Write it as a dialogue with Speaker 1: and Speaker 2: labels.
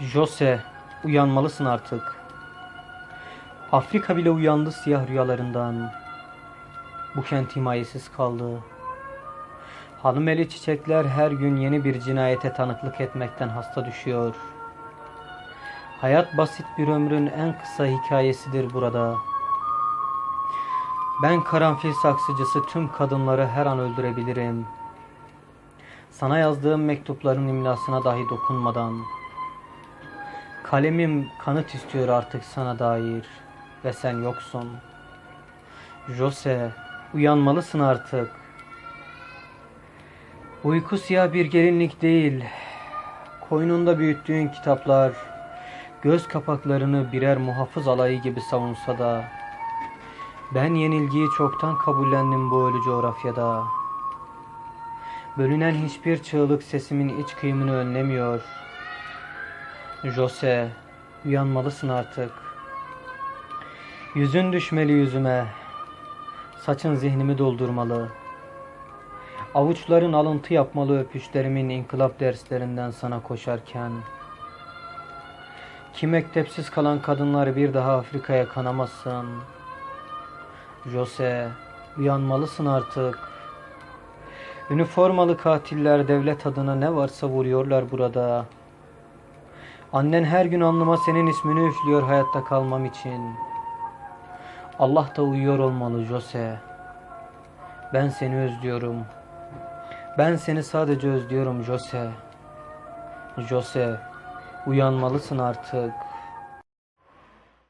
Speaker 1: Jose, uyanmalısın artık. Afrika bile uyandı siyah rüyalarından. Bu kent himayesiz kaldı. Hanımeli çiçekler her gün yeni bir cinayete tanıklık etmekten hasta düşüyor. Hayat basit bir ömrün en kısa hikayesidir burada. Ben karanfil saksıcısı tüm kadınları her an öldürebilirim. Sana yazdığım mektupların imlasına dahi dokunmadan. Kalemim kanıt istiyor artık sana dair ve sen yoksun. Jose, uyanmalısın artık. Uyku siyah bir gelinlik değil. Koynunda büyüttüğün kitaplar, göz kapaklarını birer muhafız alayı gibi savunsa da, ben yenilgiyi çoktan kabullendim bu ölü coğrafyada. Bölünen hiçbir çığlık sesimin iç kıyımını önlemiyor. Jose, uyanmalısın artık. Yüzün düşmeli yüzüme. Saçın zihnimi doldurmalı. Avuçların alıntı yapmalı öpüşlerimin inkılap derslerinden sana koşarken. Ki mektepsiz kalan kadınlar bir daha Afrika'ya kanamasın. Jose, uyanmalısın artık. Üniformalı katiller devlet adına ne varsa vuruyorlar burada. Annen her gün alnıma senin ismini üflüyor hayatta kalmam için. Allah da uyuyor olmalı Jose. Ben seni özlüyorum. Ben seni sadece özlüyorum Jose. Jose, uyanmalısın artık.